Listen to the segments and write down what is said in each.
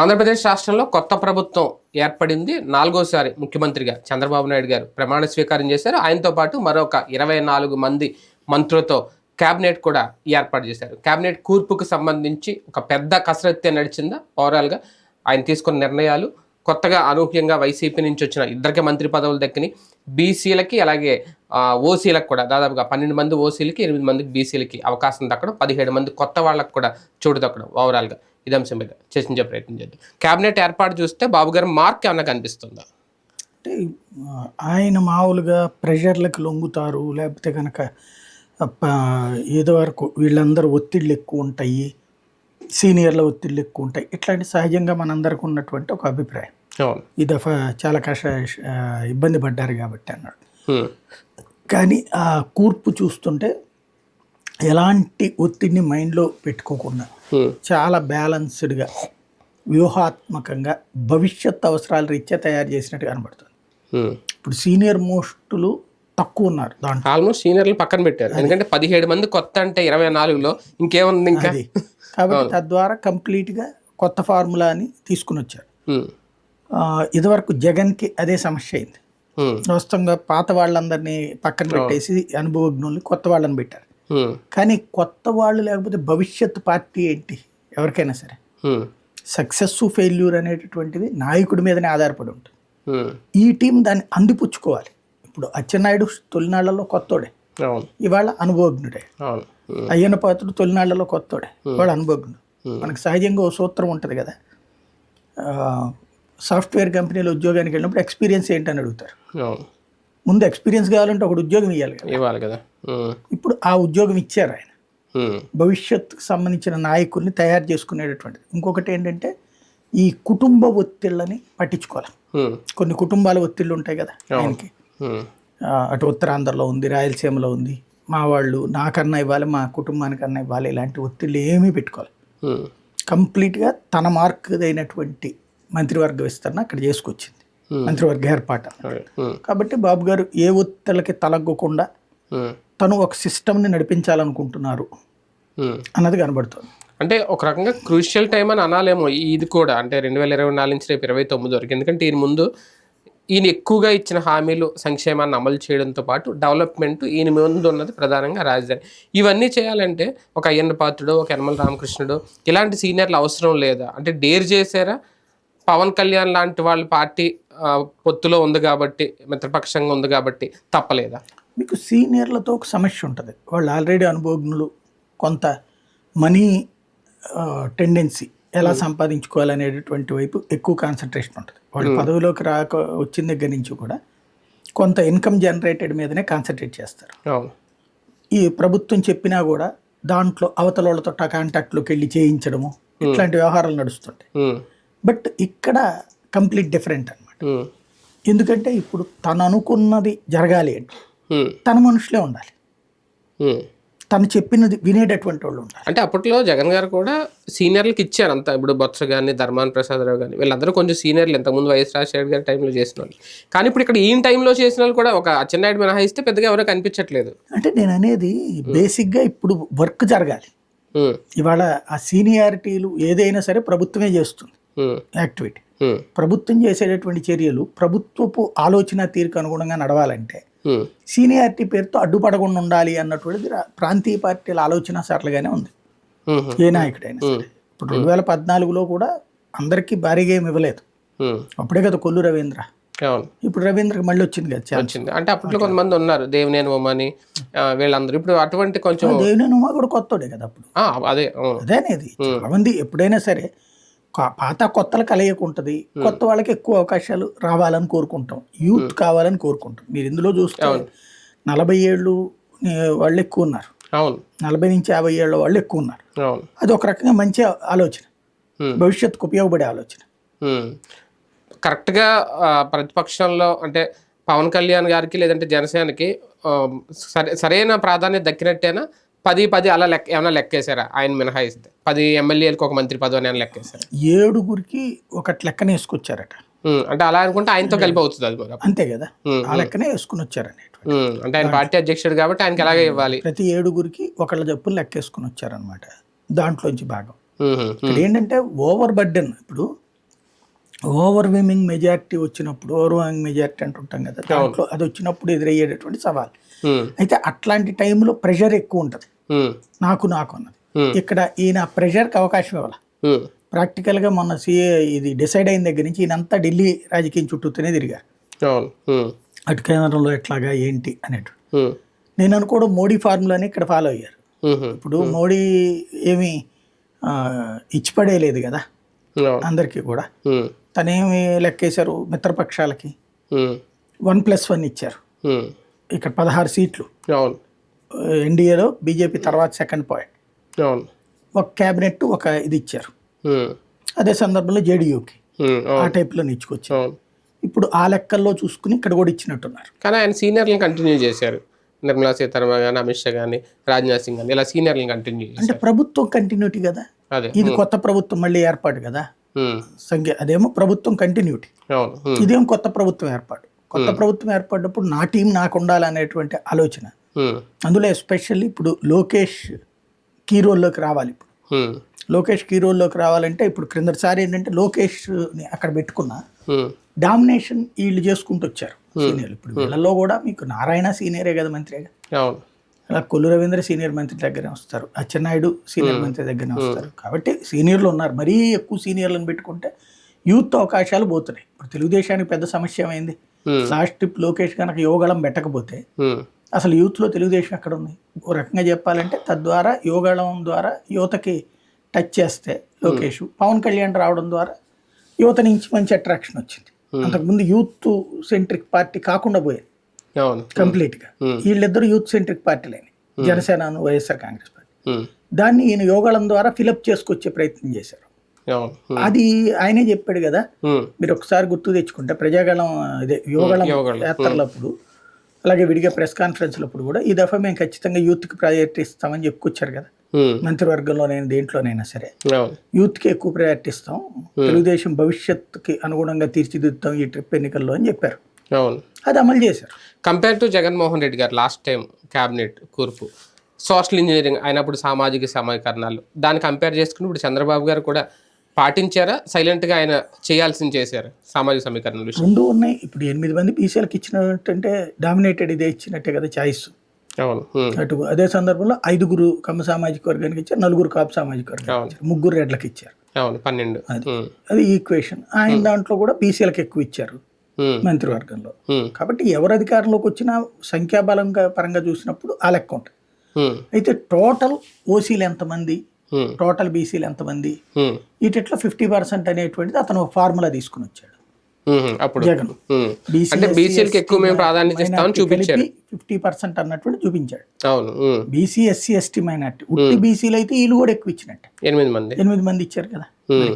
ఆంధ్రప్రదేశ్ రాష్ట్రంలో కొత్త ప్రభుత్వం ఏర్పడింది. నాలుగోసారి ముఖ్యమంత్రిగా చంద్రబాబు నాయుడు గారు ప్రమాణ స్వీకారం చేశారు. ఆయనతో పాటు మరొక ఇరవై నాలుగు మంది మంత్రులతో కేబినెట్ కూడా ఏర్పాటు చేశారు. కేబినెట్ కూర్పుకు సంబంధించి ఒక పెద్ద కసరత్తే నడిచిందా? ఓవరాల్గా ఆయన తీసుకున్న నిర్ణయాలు కొత్తగా అనూహ్యంగా వైసీపీ నుంచి వచ్చిన ఇద్దరికి మంత్రి పదవులు దక్కినాయి బీసీలకి అలాగే ఓసీలకు కూడా దాదాపుగా పన్నెండు మంది ఓసీలకి ఎనిమిది మందికి బీసీలకి అవకాశం దక్కడం పదిహేడు మంది కొత్త వాళ్ళకు కూడా చోటు దక్కడం ఓవరాల్గా ఇది అంశం మీద చర్చించే ప్రయత్నం చేద్దాం. కేబినెట్ ఏర్పాటు చూస్తే బాబు గారు మార్క్ ఏమైనా కనిపిస్తుందా? అంటే ఆయన మామూలుగా ప్రెషర్లకు లొంగుతారు లేకపోతే కనుక ఏదో వరకు వీళ్ళందరూ ఒత్తిళ్ళు ఎక్కువ ఉంటాయి. సీనియర్ల ఒత్తిళ్ళు ఎక్కువ ఉంటాయి ఇట్లాంటి సహజంగా మనందరికి ఉన్నటువంటి ఒక అభిప్రాయం ఈ దఫా చాలా కష్ట ఇబ్బంది పడ్డారు కాబట్టి అన్నాడు. కానీ ఆ కూర్పు చూస్తుంటే ఎలాంటి ఒత్తిడిని మైండ్లో పెట్టుకోకుండా. చాలా బ్యాలన్స్డ్గా వ్యూహాత్మకంగా భవిష్యత్ అవసరాల రీత్యా తయారు చేసినట్టు కనబడుతుంది. ఇప్పుడు సీనియర్ మోస్టులు తక్కువ ఉన్నారు దాంట్లో. ఆల్మోస్ట్ సీనియర్లు పక్కన పెట్టారు. ఎందుకంటే పదిహేడు మంది కొత్త అంటే ఇరవై నాలుగులో ఇంకేముంది ఇంకా? కాబట్టి తద్వారా కంప్లీట్గా కొత్త ఫార్ములాని తీసుకుని వచ్చారు. ఇదివరకు జగన్కి అదే సమస్య అయింది. వాస్తవంగా పాత వాళ్ళందరినీ పక్కన పెట్టేసి అనుభవజ్ఞుల్ని కొత్త వాళ్ళని పెట్టారు. కానీ కొత్త వాళ్ళు లేకపోతే భవిష్యత్ పార్టీ ఏంటి? ఎవరికైనా సరే. సక్సెస్ ఫెయిల్యూర్ అనేటటువంటిది నాయకుడి మీదనే ఆధారపడి ఉంటుంది. ఈ టీం దాన్ని అందిపుచ్చుకోవాలి. ఇప్పుడు అచ్చెన్నాయుడు తొలినాళ్ళలో కొత్తోడే. ఇవాళ అనుభవజ్ఞుడే. అయ్యన్న పాత్రుడు తొలినాళ్ళలో కొత్తోడే. ఇవాళ అనుభవజ్ఞుడు. మనకు సహజంగా ఓ సూత్రం ఉంటుంది కదా. సాఫ్ట్వేర్ కంపెనీలో ఉద్యోగానికి వెళ్ళినప్పుడు ఎక్స్పీరియన్స్ ఏంటని అడుగుతారు. ముందు ఎక్స్పీరియన్స్ కావాలంటే ఒకటి ఉద్యోగం ఇవ్వాలి కదా. ఇవ్వాలి కదా. ఇప్పుడు ఆ ఉద్యోగం ఇచ్చారు ఆయన. భవిష్యత్తుకు సంబంధించిన నాయకుల్ని తయారు చేసుకునేటటువంటిది. ఇంకొకటి ఏంటంటే ఈ కుటుంబ ఒత్తిళ్ళని పట్టించుకోవాలి. కొన్ని కుటుంబాల ఒత్తిళ్ళు ఉంటాయి కదా ఆయనకి. అటు ఉత్తరాంధ్రలో ఉంది రాయలసీమలో ఉంది. మా వాళ్ళు నాకన్నా ఇవ్వాలి మా కుటుంబానికన్నా ఇవ్వాలి ఇలాంటి ఒత్తిళ్ళు ఏమీ పెట్టుకోవాలి. కంప్లీట్గా తన మార్క్ అయినటువంటి మంత్రివర్గ విస్తరణ అక్కడ చేసుకొచ్చింది. మంత్రివర్గ ఏర్పాటు. కాబట్టి బాబు గారు ఏ ఒత్తిళ్ళకి తలగ్గకుండా. తను ఒక సిస్టమ్ని నడిపించాలనుకుంటున్నారు. అన్నది కనబడుతుంది. అంటే ఒక రకంగా క్రూషియల్ టైం అని అనాలేమో ఇది కూడా. అంటే రెండు వేల ఇరవై నాలుగు నుంచి రేపు ఇరవై తొమ్మిది వరకు. ఎందుకంటే ఈయన ముందు ఈయన ఎక్కువగా ఇచ్చిన హామీలు సంక్షేమాన్ని అమలు చేయడంతో పాటు డెవలప్మెంట్ ఈయన ముందు ఉన్నది ప్రధానంగా రాజధాని. ఇవన్నీ చేయాలంటే ఒక అయ్యన్న పాత్రుడు ఒక యనమల రామకృష్ణుడు ఇలాంటి సీనియర్లు అవసరం లేదా? అంటే డేర్ చేశారా? పవన్ కళ్యాణ్ లాంటి వాళ్ళ పార్టీ పొత్తులో ఉంది కాబట్టి మిత్రపక్షంగా ఉంది కాబట్టి తప్పలేదా? మీకు సీనియర్లతో ఒక సమస్య ఉంటుంది. వాళ్ళు ఆల్రెడీ అనుభవజ్ఞులు కొంత మనీ టెండెన్సీ ఎలా సంపాదించుకోవాలనేటటువంటి వైపు ఎక్కువ కాన్సన్ట్రేషన్ ఉంటుంది. వాళ్ళు పదవిలోకి రాక వచ్చిన దగ్గర నుంచి కూడా కొంత ఇన్కమ్ జనరేటెడ్ మీదనే కాన్సన్ట్రేట్ చేస్తారు. ఈ ప్రభుత్వం చెప్పినా కూడా దాంట్లో అవతల వాళ్ళతో కాంటాక్ట్లోకి వెళ్ళి చేయించడము ఇట్లాంటి వ్యవహారాలు నడుస్తుంటాయి. బట్ ఇక్కడ కంప్లీట్ డిఫరెంట్ అన్నమాట. హ్మ్. ఎందుకంటే ఇప్పుడు తను అనుకున్నది జరగాలి అంటే. తన మనుషులే ఉండాలి. తను చెప్పినది వినేటటువంటి వాళ్ళు ఉండాలి అంటే అప్పట్లో జగన్ గారు కూడా సీనియర్లకు ఇచ్చారు అంతా ఇప్పుడు బొత్స కానీ ధర్మాన్ ప్రసాద్ రావు కానీ వీళ్ళందరూ కొంచెం సీనియర్లు ఇంతకుముందు వైఎస్ రాజశేఖర్ గారి టైంలో చేసిన వాళ్ళు కానీ ఇప్పుడు ఇక్కడ ఈయన టైంలో చేసిన వాళ్ళు కూడా ఒక అచ్చెన్నాయుడు మినహాయిస్తే పెద్దగా ఎవరో కనిపించట్లేదు అంటే నేను అనేది బేసిక్గా ఇప్పుడు వర్క్ జరగాలి. ఇవాళ ఆ సీనియారిటీలు ఏదైనా సరే ప్రభుత్వమే చేస్తుంది. యాక్టివిటీ. ప్రభుత్వం చేసేటటువంటి చర్యలు ప్రభుత్వపు ఆలోచన తీరుకు అనుగుణంగా నడవాలంటే. సీనియారిటీ పేరుతో అడ్డుపడకుండా ఉండాలి అన్నటువంటిది ప్రాంతీయ పార్టీల ఆలోచన సరళగానే ఉంది. హ్మ్. ఏ నాయకుడైనా సరే. ఇప్పుడు రెండు వేల పద్నాలుగులో కూడా అందరికీ భారీగా ఏమి ఇవ్వలేదు. అప్పుడే కదా కొల్లు రవీంద్ర. ఇప్పుడు రవీంద్రకి మళ్ళీ వచ్చింది కదా వచ్చింది. అంటే అప్పట్లో కొంతమంది ఉన్నారు దేవినేని ఉమ్మని ఆ, వీళ్ళందరూ. ఇప్పుడు అటువంటి కొంచెం దేవినేని ఉమా కూడా కొత్తోడే కదా అప్పుడు. అదే అవును. అదేనేది చాలా మంది ఎప్పుడైనా సరే పాత కొత్తలు కలయికుంటది. కొత్త వాళ్ళకి ఎక్కువ అవకాశాలు రావాలని కోరుకుంటాం. యూత్ కావాలని కోరుకుంటాం. మీరు ఇందులో చూస్తే నలభై ఏళ్ళు వాళ్ళు ఎక్కువ ఉన్నారు. అవును. నలభై నుంచి యాభై ఏళ్ళ వాళ్ళు ఎక్కువ ఉన్నారు. అది ఒక రకంగా మంచి ఆలోచన. భవిష్యత్తుకు ఉపయోగపడే ఆలోచన. కరెక్ట్గా ప్రతిపక్షంలో అంటే పవన్ కళ్యాణ్ గారికి లేదంటే జనసేనకి సరైన ప్రాధాన్యత దక్కినట్టేనా? పది పది అలా లెక్క ఏమైనా లెక్కేశారా? ఆయన మినహాయిస్తే. పది ఎమ్మెల్యేలకు ఒక మంత్రి పదవి అని లెక్కేశారా? ఏడుగురికి ఒకటి లెక్కన వేసుకొచ్చారట. అంటే అలా అనుకుంటే ఆయనతో కలిపి అవుతుంది అది కూడా. అంతే కదా. ఆ లెక్కనే వేసుకుని వచ్చారనేటువంటి హ్మ్. అంటే ఆయన పార్టీ అధ్యక్షుడు కాబట్టి ఆయనకి ఎలాగే ఇవ్వాలి. ప్రతి ఏడుగురికి ఒకళ్ళ జప్పులు లెక్కేసుకుని వచ్చారనమాట దాంట్లోంచి భాగం. ఇక్కడ ఏంటంటే ఓవర్ బర్డెన్ ఇప్పుడు ఓవర్వెమింగ్ మెజారిటీ వచ్చినప్పుడు ఓవర్వెమింగ్ మెజారిటీ అంటుంటాం కదా దాంట్లో అది వచ్చినప్పుడు ఎదురయ్యేటటువంటి సవాల్. అయితే అట్లాంటి టైంలో ప్రెషర్ ఎక్కువ ఉంటుంది. నాకు నాకు అన్నది. ఇక్కడ ఈయన ప్రెషర్కి అవకాశం ఇవ్వాలి? ప్రాక్టికల్గా మొన్న సీఏ ఇది డిసైడ్ అయిన దగ్గర నుంచి ఈయనంతా ఢిల్లీ రాజకీయం చుట్టూతోనే తిరిగారు. ఉమ్, అటు కేంద్రంలో ఎట్లాగా ఏంటి అనేటు నేను అనుకోవడం మోడీ ఫార్ములాని ఇక్కడ ఫాలో అయ్యారు. ఇప్పుడు మోడీ ఏమి ఇచ్చిపడేయలేదు కదా అందరికీ కూడా. తనేమి లెక్కేశారు మిత్రపక్షాలకి? వన్ ప్లస్ వన్ ఇచ్చారు. ఇక్కడ పదహారు సీట్లు. ఎన్డీఏలో బీజేపీ తర్వాత సెకండ్ పాయింట్ ఒక క్యాబినెట్ ఒక ఇది ఇచ్చారు. అదే సందర్భంలో జేడీయూకి ఆ టైప్లో ఇచ్చుకొచ్చారు అవును. ఇప్పుడు ఆ లెక్కల్లో చూసుకుని ఇక్కడ కూడా ఇచ్చినట్టున్నారు. కానీ ఆయన సీనియర్లను కంటిన్యూ చేశారు. నిర్మలా సీతారామన్ కానీ అమిత్ షా కానీ రాజ్నాథ్ సింగ్ కానీ ఇలా సీనియర్లను కంటిన్యూ అంటే ప్రభుత్వం కంటిన్యూటీ కదా? ఇది కొత్త ప్రభుత్వం మళ్ళీ ఏర్పాటు కదా? సంఖ్య అదేమో ప్రభుత్వం కంటిన్యూటీ ఇదేమో కొత్త ప్రభుత్వం ఏర్పాటు? కొత్త ప్రభుత్వం ఏర్పడినప్పుడు నా టీం నాకు ఉండాలనేటువంటి ఆలోచన. అందులో ఎస్పెషల్లీ ఇప్పుడు లోకేష్ కీ రోల్లోకి రావాలి ఇప్పుడు. లోకేష్ కీ రోల్లోకి రావాలంటే ఇప్పుడు క్రిందటిసారి ఏంటంటే లోకేష్ని అక్కడ పెట్టుకున్న డామినేషన్ వీళ్ళు చేసుకుంటూ వచ్చారు సీనియర్లు. ఇప్పుడు వీళ్ళల్లో కూడా మీకు నారాయణ సీనియరే కదా మంత్రిగా అవును. అలా కొల్లు రవీంద్ర సీనియర్ మంత్రి దగ్గరే వస్తారు. అచ్చెన్నాయుడు సీనియర్ మంత్రి దగ్గరనే వస్తారు. కాబట్టి సీనియర్లు ఉన్నారు. మరీ ఎక్కువ సీనియర్లను పెట్టుకుంటే యూత్ అవకాశాలు పోతున్నాయి. ఇప్పుడు తెలుగుదేశానికి పెద్ద సమస్య ఏమైంది? లాస్ట్ ట్రిప్ లోకేష్ కనుక యోగాళం పెట్టకపోతే అసలు యూత్లో తెలుగుదేశం ఎక్కడ ఉంది ఓ రకంగా చెప్పాలంటే తద్వారా యోగాళం ద్వారా యువతకి టచ్ చేస్తే లోకేష్ పవన్ కళ్యాణ్ రావడం ద్వారా యువత నుంచి మంచి అట్రాక్షన్ వచ్చింది. అంతకుముందు యూత్ సెంట్రిక్ పార్టీ కాకుండా పోయేది. కంప్లీట్గా. వీళ్ళిద్దరు యూత్ సెంట్రిక్ పార్టీలేని జనసేనను వైఎస్ఆర్ కాంగ్రెస్ పార్టీ. దాన్ని ఈయన యోగాళం ద్వారా ఫిలప్ చేసుకొచ్చే ప్రయత్నం చేశారు. అది ఆయనే చెప్పాడు కదా మీరు ఒకసారి గుర్తు తెచ్చుకుంటే ప్రజాగళం ఇదే యోగాళం. యాత్రలప్పుడు అలాగే విడిగా ప్రెస్ కాన్ఫరెన్స్లప్పుడు కూడా ఈ దఫా మేము ఖచ్చితంగా యూత్కి ప్రయారిటీ ఇస్తామని చెప్పుకొచ్చారు కదా. ఉమ్, మంత్రివర్గంలో నేను దేంట్లోనైనా సరే. అవును. యూత్కి ఎక్కువ ప్రయారిటీ ఇస్తాం తెలుగుదేశం భవిష్యత్తుకి అనుగుణంగా తీర్చిదిద్దుతాం ఈ ట్రిప్ ఎన్నికల్లో అని చెప్పారు. అవును. అది అమలు చేశారు. Compare to Jaganmohan Reddy garu last time cabinet కూర్పు సోషల్ ఇంజనీరింగ్ అయినప్పుడు సామాజిక సమీకరణాలు దాన్ని కంపేర్ చేసుకుని ఇప్పుడు చంద్రబాబు గారు కూడా పాటించారా? సైలెంట్గా ఆయన చేయాల్సింది చేశారు సామాజిక సమీకరణ రెండు ఉన్నాయి. ఇప్పుడు ఎనిమిది మంది బీసీలకు ఇచ్చినట్టంటే డామినేటెడ్ ఇదే ఇచ్చినట్టే కదా చాయిస్ అవును. అటు అదే సందర్భంలో ఐదుగురు కమ్మ సామాజిక వర్గానికి ఇచ్చారు నలుగురు కాపు సామాజిక వర్గానికి. ఇచ్చారు ముగ్గురు రెడ్లకి ఇచ్చారు. అవును పన్నెండు. అది. ఈక్వేషన్. ఆయన దాంట్లో కూడా బీసీలకు ఎక్కువ ఇచ్చారు మంత్రివర్గంలో. కాబట్టి ఎవరు అధికారంలోకి వచ్చినా సంఖ్యాబలంగా పరంగా చూసినప్పుడు ఆ లెక్క ఉంటుంది. అయితే టోటల్ ఓసీలు ఎంతమంది? టోటల్ బీసీలు ఎంతమంది? వీటిట్లో ఫిఫ్టీ పర్సెంట్ అనేటువంటిది అతను ఫార్ములా తీసుకుని వచ్చాడు. అప్పుడు. జగన్. బీసీ అంటే బీసీలకి ఎక్కువ మేము ప్రాధాన్యత ఇస్తామని చూపించారు. ఫిఫ్టీ పర్సెంట్ అన్నటువంటి చూపించాడు. అవును um, BC SC ST minority. ఉట్టి బీసీలు అయితే వీళ్ళు కూడా ఎక్కువ ఇచ్చినట్టు. ఎనిమిది మంది. ఎనిమిది మంది ఇచ్చారు కదా. ఉమ్,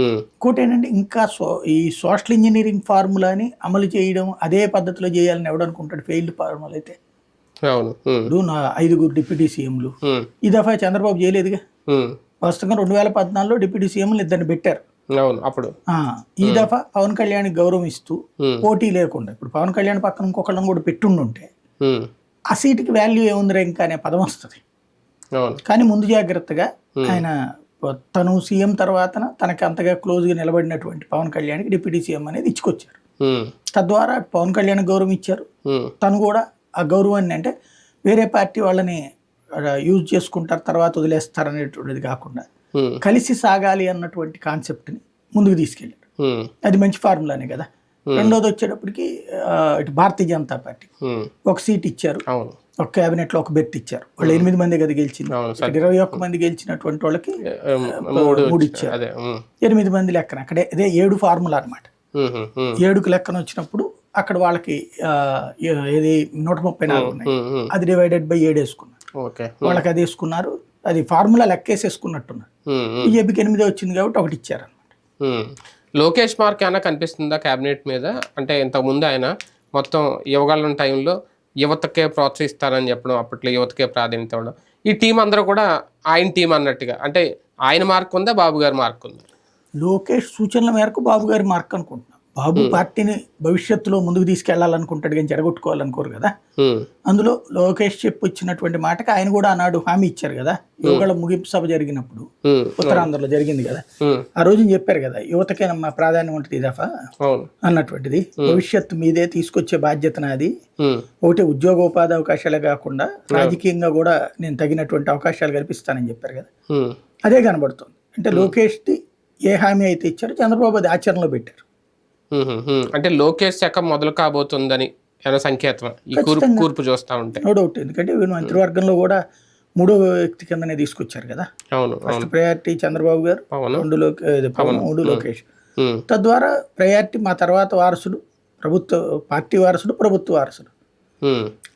ఇంకోటి ఏంటంటే ఇంకా సో ఈ సోషల్ ఇంజనీరింగ్ ఫార్ములాని అమలు చేయడం అదే పద్ధతిలో చేయాలని ఎవడనుకుంటాడు ఫెయిల్డ్ ఫార్ములా అయితే అవును. ఉమ్, ఇప్పుడు నా ఐదుగురు డిప్యూటీ సీఎంలు. ఈ దఫా చంద్రబాబు చేయలేదుగా? వాస్తవంగా రెండు వేల పద్నాలుగులో డిప్యూటీ సీఎంలు ఇద్దరిని పెట్టారు. అవును అప్పుడు. ఈ దఫా పవన్ కళ్యాణ్ గౌరవం ఇస్తూ పోటీ లేకుండా ఇప్పుడు పవన్ కళ్యాణ్ పక్కన ఇంకొకళ్ళని కూడా పెట్టుండుంటే ఆ సీటుకి వాల్యూ ఏముందిరా ఇంకా అనే పదం వస్తుంది. కానీ ముందు జాగ్రత్తగా ఆయన తను సీఎం తర్వాతన తనకి అంతగా క్లోజ్గా నిలబడినటువంటి పవన్ కళ్యాణ్కి డిప్యూటీ సీఎం అనేది ఇచ్చుకొచ్చారు. తద్వారా పవన్ కళ్యాణ్ గౌరవం ఇచ్చారు తను కూడా ఆ గౌరవాన్ని అంటే వేరే పార్టీ వాళ్ళని యూజ్ చేసుకుంటారు తర్వాత వదిలేస్తారు అనేటువంటిది కాకుండా కలిసి సాగాలి అన్నటువంటి కాన్సెప్ట్ని ముందుకు తీసుకెళ్ళాడు ఉమ్, అది మంచి ఫార్ములానే కదా. రెండోది వచ్చేటప్పటికి ఇటు భారతీయ జనతా పార్టీ. ఒక సీట్ ఇచ్చారు. ఒక క్యాబినెట్లో ఒక బెర్త్ ఇచ్చారు. వాళ్ళు ఎనిమిది మంది కదా గెలిచింది. ఇరవై ఒక్క మంది గెలిచినటువంటి వాళ్ళకి మూడు ఇచ్చారు. అదే ఎనిమిది మంది లెక్కన. అక్కడే ఇదే ఏడు ఫార్ములా అనమాట ఏడుకు లెక్కన వచ్చినప్పుడు అక్కడ వాళ్ళకి ఏది నూట ముప్పై నాలుగు ఉన్నాయి. అది డివైడెడ్ బై ఏడు వేసుకున్నారు. ఓకే. వాళ్ళకి అది వేసుకున్నారు. అది ఫార్ములా లెక్కేసేసుకున్నట్టున్నారు. బీజేపీకి ఎనిమిదే వచ్చింది కాబట్టి ఒకటి ఇచ్చారు ఉమ్. లోకేష్ మార్క్ ఏమైనా కనిపిస్తుందా క్యాబినెట్ మీద? అంటే ఇంతకుముందు ఆయన మొత్తం యువగాలం టైంలో యువతకే ప్రోత్సహిస్తారని చెప్పడం అప్పట్లో యువతకే ప్రాధాన్యత ఇవ్వడం. ఈ టీం అందరూ కూడా ఆయన టీం అన్నట్టుగా అంటే ఆయన మార్క్ ఉందా బాబు గారి మార్క్ ఉందా? లోకేష్ సూచనల మేరకు బాబు గారి మార్క్ అనుకుంటున్నాం బాబు పార్టీని భవిష్యత్తులో ముందుకు తీసుకెళ్ళాలనుకుంటాడు కానీ జరగొట్టుకోవాలనుకోరు కదా. అందులో లోకేష్ చెప్పు వచ్చినటువంటి మాటకి ఆయన కూడా ఆనాడు హామీ ఇచ్చారు కదా. యువగళ ముగింపు సభ జరిగినప్పుడు ఉత్తరాంధ్రలో జరిగింది కదా. ఆ రోజు చెప్పారు కదా యువతకేనమ్మా ప్రాధాన్యం ఉంటుంది దఫా అన్నటువంటిది. భవిష్యత్తు మీదే తీసుకొచ్చే బాధ్యత నాది. ఒకటి ఉద్యోగోపాధి అవకాశాలే కాకుండా రాజకీయంగా కూడా నేను తగినటువంటి అవకాశాలు కల్పిస్తానని చెప్పారు కదా. అదే కనబడుతుంది. అంటే లోకేష్ది ఏ హామీ అయితే ఇచ్చారో చంద్రబాబు అది ఆచరణలో పెట్టారు. అంటే లోకేష్ శాఖ మొదలు కాబోతుందని ఏమైనా సంకేతం. ఈ కూర్పు కూర్పు చూస్తా ఉంటే. నో డౌట్ ఎందుకంటే వీళ్ళు మంత్రివర్గంలో కూడా మూడో వ్యక్తి కిందనే తీసుకొచ్చారు కదా. అవును ఫస్ట్ ప్రయారిటీ చంద్రబాబు గారు రెండు మూడు లోకేష్. తద్వారా ప్రయారిటీ మా తర్వాత వారసుడు ప్రభుత్వ పార్టీ వారసుడు ప్రభుత్వ వారసుడు.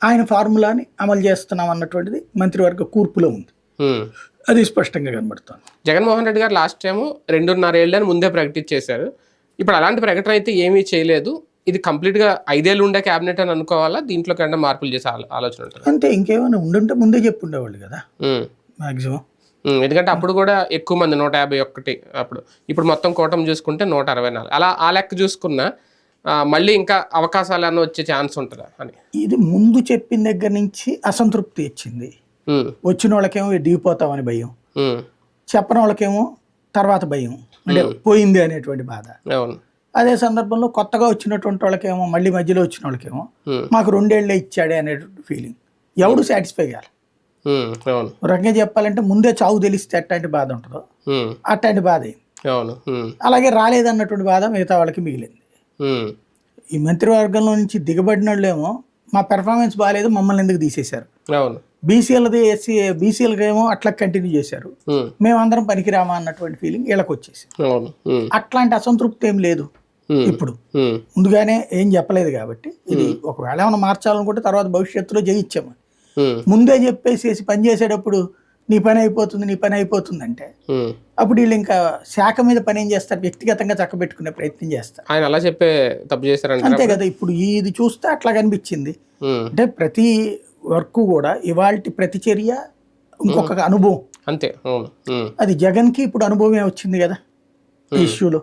ఆయన ఫార్ములాని అమలు చేస్తున్నాం అన్నటువంటిది మంత్రివర్గ కూర్పులో ఉంది. అది స్పష్టంగా కనబడుతుంది. జగన్మోహన్ రెడ్డి గారు లాస్ట్ టైం రెండున్నర ఏళ్ళని ముందే ప్రకటించేశారు. ఇప్పుడు అలాంటి ప్రకటన అయితే ఏమీ చేయలేదు. ఇది కంప్లీట్గా ఐదేళ్ళు ఉండే క్యాబినెట్ అని అనుకోవాలా? దీంట్లో కన్నా మార్పులు చేసే ఆలో- ఆలోచన ఉంటుంది? అంతే ఇంకేమైనా ఉండుంటే ముందే చెప్పుండేవాళ్ళు కదా? Um, maximum. ఎందుకంటే అప్పుడు కూడా ఎక్కువ మంది నూట యాభై ఒకటి అప్పుడు. ఇప్పుడు మొత్తం కూటమి చూసుకుంటే నూట అరవై నాలుగు. అలా ఆ లెక్క చూసుకున్నా మళ్ళీ ఇంకా అవకాశాలు అన్న వచ్చే ఛాన్స్ ఉంటుందా అని. ఇది ముందు చెప్పిన దగ్గర నుంచి అసంతృప్తి ఇచ్చింది వచ్చిన వాళ్ళకేమో దిగిపోతామని భయం. చెప్పని వాళ్ళకేమో తర్వాత భయం. అంటే పోయింది అనేటువంటి బాధ. అదే సందర్భంలో కొత్తగా వచ్చినటువంటి వాళ్ళకేమో మళ్ళీ మధ్యలో వచ్చిన వాళ్ళకేమో మాకు రెండేళ్ళే ఇచ్చాడే అనేటువంటి ఫీలింగ్ ఎవడు సాటిస్ఫై ఒక రకంగా చెప్పాలంటే ముందే చావు తెలిస్తే ఎట్లాంటి బాధ ఉంటుందో అట్లాంటి బాధ అవును. ఉమ్, అలాగే రాలేదన్నటువంటి బాధ మిగతా వాళ్ళకి మిగిలింది. ఈ మంత్రివర్గంలో నుంచి దిగబడిన వాళ్ళేమో మా పెర్ఫార్మెన్స్ బాగాలేదు మమ్మల్ని ఎందుకు తీసేశారు? అవును. బీసీఎల్ది ఎస్సీ ఏమో అట్లా కంటిన్యూ చేశారు. మేమందరం పనికిరామా అన్నటువంటి ఫీలింగ్ వీళ్ళకి వచ్చేసి అట్లాంటి అసంతృప్తి ఏం లేదు ఇప్పుడు. ముందుగానే ఏం చెప్పలేదు కాబట్టి ఇది ఒకవేళ ఏమైనా మార్చాలనుకుంటే తర్వాత భవిష్యత్తులో జయించాము. ముందే చెప్పేసేసి పని చేసేటప్పుడు నీ పని అయిపోతుంది నీ పని అయిపోతుంది అంటే. అప్పుడు వీళ్ళు ఇంకా శాఖ మీద పని ఏం చేస్తారు? వ్యక్తిగతంగా చక్కబెట్టుకునే ప్రయత్నం చేస్తారు. ఆయన అలా చెప్పే తప్పు చేశారంటారా అంతే కదా ఇప్పుడు ఇది చూస్తే అట్లా కనిపించింది. అంటే ప్రతి వర్క్ కూడా ఇవాల్టి ప్రతి చర్య ఇంకొక అనుభవం. అంతే అది జగన్కి ఇప్పుడు అనుభవమే వచ్చింది కదా? ఈ ఇష్యూలో.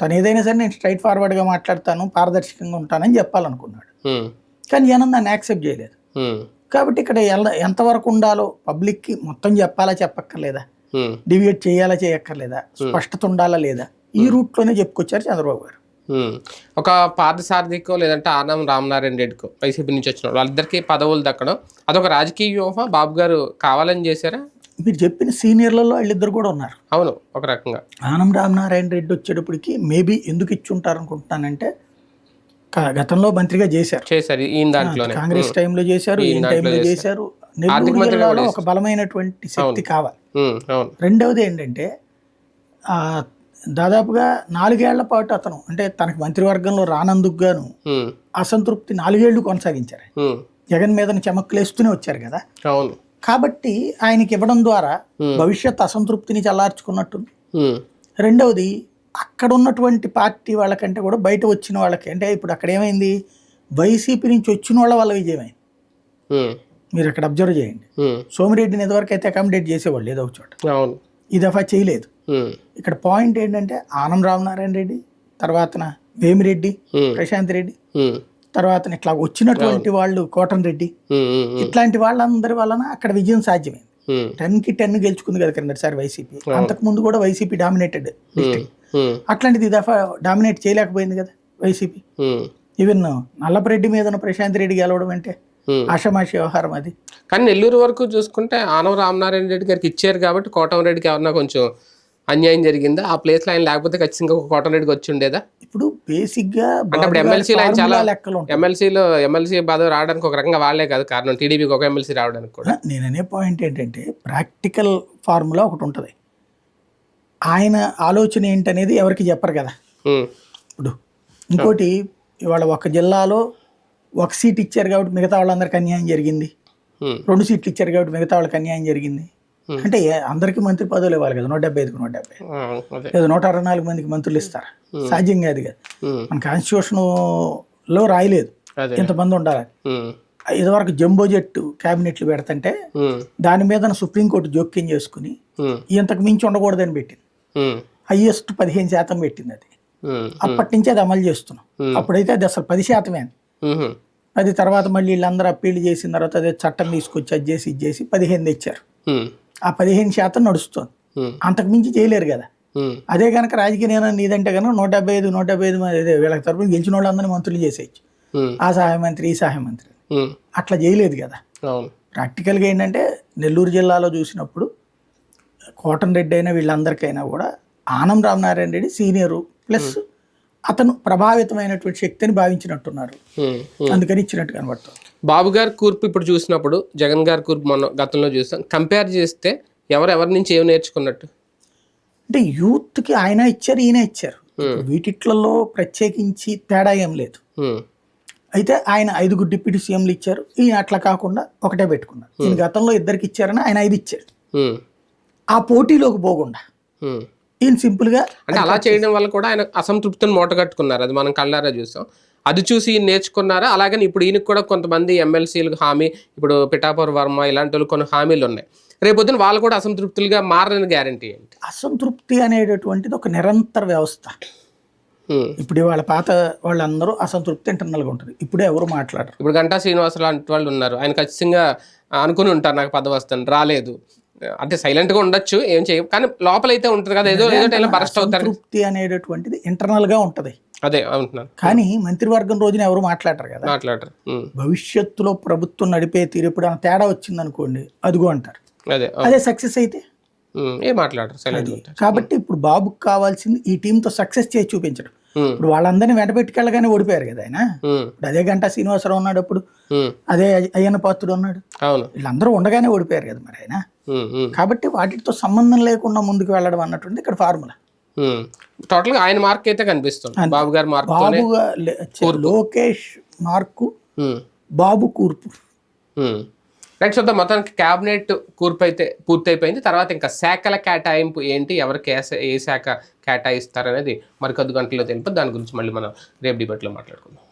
తను ఏదైనా సరే నేను స్ట్రైట్ ఫార్వర్డ్గా మాట్లాడతాను పారదర్శకంగా ఉంటానని చెప్పాలనుకున్నాడు. కానీ జనం దాన్ని యాక్సెప్ట్ చేయలేదు. కాబట్టి ఇక్కడ ఎంతవరకు ఉండాలో పబ్లిక్కి మొత్తం చెప్పాలా చెప్పక్కర్లేదా? డివియేట్ చేయాలా చేయక్కర్లేదా? స్పష్టత ఉండాలా లేదా? ఈ రూట్లోనే చెప్పుకొచ్చారు చంద్రబాబు గారు. ఒక పార్థసారథికో లేదంటే ఆనం రామనారాయణ రెడ్డికో వైసీపీ నుంచి వచ్చిన వాళ్ళు వాళ్ళిద్దరికి పదవులు దక్కడం. అదొక రాజకీయ వ్యూహం బాబు గారు కావాలని చేశారా? మీరు చెప్పిన సీనియర్లలో వాళ్ళిద్దరు కూడా ఉన్నారు. అవును ఒక రకంగా. ఆనం రామనారాయణ రెడ్డి వచ్చేటప్పటికి మేబీ ఎందుకు ఇచ్చి ఉంటారు అనుకుంటున్నానంటే గతంలో మంత్రిగా చేశారు. చేశారు ఈయన దాంట్లోనే. కాంగ్రెస్ టైంలో చేశారు ఈ టైంలో చేశారు. నెల్లూరు ఒక బలమైనటువంటి శక్తి కావాలి. రెండవది ఏంటంటే ఆ, దాదాపుగా నాలుగేళ్ళ పాటు అతను అంటే తనకు మంత్రివర్గంలో రానందుకు గాను అసంతృప్తి నాలుగేళ్ళు కొనసాగించారు. జగన్ మీద చెమక్కులేస్తూనే వచ్చారు కదా. అవును. కాబట్టి ఆయనకి ఇవ్వడం ద్వారా భవిష్యత్ అసంతృప్తిని చల్లార్చుకున్నట్టుంది. రెండవది అక్కడ ఉన్నటువంటి పార్టీ వాళ్ళకంటే కూడా బయట వచ్చిన వాళ్ళకి అంటే ఇప్పుడు అక్కడ ఏమైంది? వైసీపీ నుంచి వచ్చిన వాళ్ళ వల్ల విజయమైంది. మీరు అక్కడ అబ్జర్వ్ చేయండి. సోమిరెడ్డిని ఇదివరకు అయితే అకామిడేట్ చేసేవాళ్ళు ఏదో ఒక చోట. ఈ దఫా చేయలేదు. ఇక్కడ పాయింట్ ఏంటంటే ఆనం రామనారాయణ రెడ్డి తర్వాతన వేమిరెడ్డి ప్రశాంత్ రెడ్డి తర్వాత ఇట్లా వచ్చినటువంటి వాళ్ళు కోటన్ రెడ్డి. ఇట్లాంటి వాళ్ళందరి వలన అక్కడ విజయం సాధ్యమైంది. టెన్కి టెన్ గెలుచుకుంది కదా కిందటిసారి వైసీపీ. అంతకు ముందు కూడా వైసీపీ డామినేటెడ్ అట్లాంటిది దఫా డామినేట్ చేయలేకపోయింది కదా వైసీపీ. ఈవెన్ నల్లపరెడ్డి మీద ప్రశాంత్ రెడ్డి గెలవడం అంటే. ఆషామాషి వ్యవహారం అది. కానీ నెల్లూరు వరకు చూసుకుంటే ఆనవ రామనారాయణ రెడ్డి గారికి ఇచ్చారు కాబట్టి కోటమరెడ్డికి ఏమన్నా కొంచెం అన్యాయం జరిగిందా? ఆ ప్లేస్లో ఆయన లేకపోతే ఖచ్చితంగా ఒక కోటమరెడ్డికి వచ్చి ఉండేదా? ఇప్పుడు బేసిక్గా అంటే ఇప్పుడు గారి ఎమ్మెల్సీలో ఆయన చాలా ఎమ్మెల్సీలో ఎమ్మెల్సీ పదవి రావడానికి ఒక రకంగా వాళ్ళే కాదు కారణం. టీడీపీకి ఒక ఎమ్మెల్సీ రావడానికి కూడా. నేను అనే పాయింట్ ఏంటంటే ప్రాక్టికల్ ఫార్ములా ఒకటి ఉంటుంది. ఆయన ఆలోచన ఏంటనేది ఎవరికి చెప్పరు కదా. ఇప్పుడు ఇంకోటి ఇవాళ ఒక జిల్లాలో ఒక సీట్ ఇచ్చారు కాబట్టి మిగతా వాళ్ళందరికీ అన్యాయం జరిగింది. రెండు సీట్లు ఇచ్చారు కాబట్టి మిగతా వాళ్ళకి అన్యాయం జరిగింది. అంటే ఏ- అందరికీ మంత్రి పదవులు ఇవ్వాలి కదా నూట డెబ్బై ఐదుకు నూట డెబ్బై అదే. లేదా నూట అరవై నాలుగు మందికి మంత్రులు ఇస్తారు. సాధ్యం కాదు. కదా మన కాన్స్టిట్యూషన్లో రాయలేదు ఉండాలని ఉమ్, ఇదివరకు జంబో జెట్ క్యాబినెట్లు పెడతంటే దాని మీద సుప్రీంకోర్టు జోక్యం చేసుకుని ఇంతకు మించి ఉండకూడదని పెట్టింది. ఉమ్, హయ్యెస్ట్ పదిహేను శాతం పెట్టింది అది. అప్పటి నుంచి అది అమలు చేస్తున్నాం. Hmm. అప్పుడైతే అది అసలు పది శాతమే అది తర్వాత మళ్ళీ వీళ్ళందరూ అప్పీల్ చేసిన తర్వాత అదే చట్టం తీసుకొచ్చి అది చేసి ఇది చేసి పదిహేను తెచ్చారు. ఆ పదిహేను శాతం నడుస్తుంది. అంతకు మించి చేయలేరు కదా. అదే కనుక రాజకీయ నిర్ణయం నీదంటే కనుక నూట డెబ్బై ఐదు నూట డెబ్బై ఐదు వీళ్ళకి తరపున గెలిచిన వాళ్ళందరినీ మంత్రులు చేసేయచ్చు. ఆ సహాయ మంత్రి ఈ సహాయ మంత్రి. అట్లా చేయలేదు కదా. ప్రాక్టికల్గా ఏంటంటే నెల్లూరు జిల్లాలో చూసినప్పుడు కోటన్ రెడ్డి అయినా వీళ్ళందరికైనా కూడా ఆనం రామనారాయణ రెడ్డి సీనియరు ప్లస్ అతను ప్రభావితమైనటువంటి శక్తిని భావించినట్టున్నారు. అందుకని ఇచ్చినట్టు కనబడుతుంది. బాబు గారి కూర్పు ఇప్పుడు చూసినప్పుడు జగన్ గారి కూర్పు మొన్న గతంలో చూస్తాం కంపేర్ చేస్తే ఎవరు ఎవరి నుంచి ఏం నేర్చుకున్నట్టు? అంటే యూత్కి ఆయన ఇచ్చారు ఈయన ఇచ్చారు. వీటిట్లలో ప్రత్యేకించి తేడా ఏం లేదు. అయితే ఆయన ఐదుగురు డిప్యూటీ సీఎంలు ఇచ్చారు. ఈయన అట్లా కాకుండా ఒకటే పెట్టుకున్నారు. ఈయన గతంలో ఇద్దరికి ఇచ్చారని ఆయన ఐదు ఇచ్చారు. ఆ పోటీలోకి పోకుండా. ఈయన సింపుల్గా అంటే అలా చేయడం వల్ల కూడా ఆయన అసంతృప్తిని మూటగట్టుకున్నారు అది మనం కళ్ళారా చూసాం. అది చూసి ఈయన నేర్చుకున్నారా? అలాగని ఇప్పుడు ఈయనకు కూడా కొంతమంది ఎమ్మెల్సీలకు హామీ ఇప్పుడు పిఠాపూర్ వర్మ ఇలాంటి వాళ్ళు కొన్ని హామీలు ఉన్నాయి. రేపొద్దున వాళ్ళు కూడా అసంతృప్తులుగా మారని గ్యారంటీ ఏంటి? అసంతృప్తి అనేటటువంటిది ఒక నిరంతర వ్యవస్థ. ఇప్పుడు వాళ్ళ పాత వాళ్ళందరూ అసంతృప్తి ఇంటర్నల్గా ఉంటుంది ఇప్పుడు ఎవరు మాట్లాడరు. ఇప్పుడు గంటా శ్రీనివాసరావు లాంటి వాళ్ళు ఉన్నారు. ఆయన ఖచ్చితంగా అనుకుని ఉంటారు నాకు పదవి వస్తుంది రాలేదు. అంటే silent గా ఉండొచ్చు ఏం చేయం కానీ లోపలైతే ఉంటుంది కదా ఏదో ఏదో బరస్ట్ అవుతారు. అసంతృప్తి అనేటటువంటిది ఇంటర్నల్గా ఉంటుంది. అదే అంటున్నాను. కానీ మంత్రివర్గం రోజున ఎవరు మాట్లాడరు కదా. మాట్లాడరు. భవిష్యత్తులో ప్రభుత్వం నడిపే తీరు ఇప్పుడు తేడా వచ్చింది అనుకోండి అదిగో అంటారు. అదే. అదే సక్సెస్ అయితే. ఏం మాట్లాడరు కాబట్టి ఇప్పుడు బాబుకి కావాల్సింది ఈ టీంతో సక్సెస్ చేసి చూపించడం. ఇప్పుడు వాళ్ళందరినీ వెంట పెట్టుకెళ్ళగానే ఓడిపోయారు కదా ఆయన. ఇప్పుడు అదే గంటా శ్రీనివాసరావు ఉన్నాడు అప్పుడు. అదే అయ్యన్న పాత్రుడు ఉన్నాడు. వీళ్ళందరూ ఉండగానే ఓడిపోయారు కదా మరి ఆయన. కాబట్టి వాటితో సంబంధం లేకుండా ముందుకు వెళ్ళడం అన్నటువంటి ఇక్కడ ఫార్ములా. ఉమ్. టోటల్గా ఆయన మార్క్ అయితే కనిపిస్తుంది. బాబు గారి మార్క్ లోకేష్ మార్కు. బాబు కూర్పు. రైట్ చూద్దాం. మొత్తానికి క్యాబినెట్ కూర్పు అయితే పూర్తయిపోయింది. తర్వాత ఇంకా శాఖల కేటాయింపు ఏంటి? ఎవరికి ఏ శాఖ కేటాయిస్తారనేది మరికొద్ది గంటల్లో తెలిపి దాని గురించి మళ్ళీ మనం రేపు డిబేట్లో మాట్లాడుకుందాం.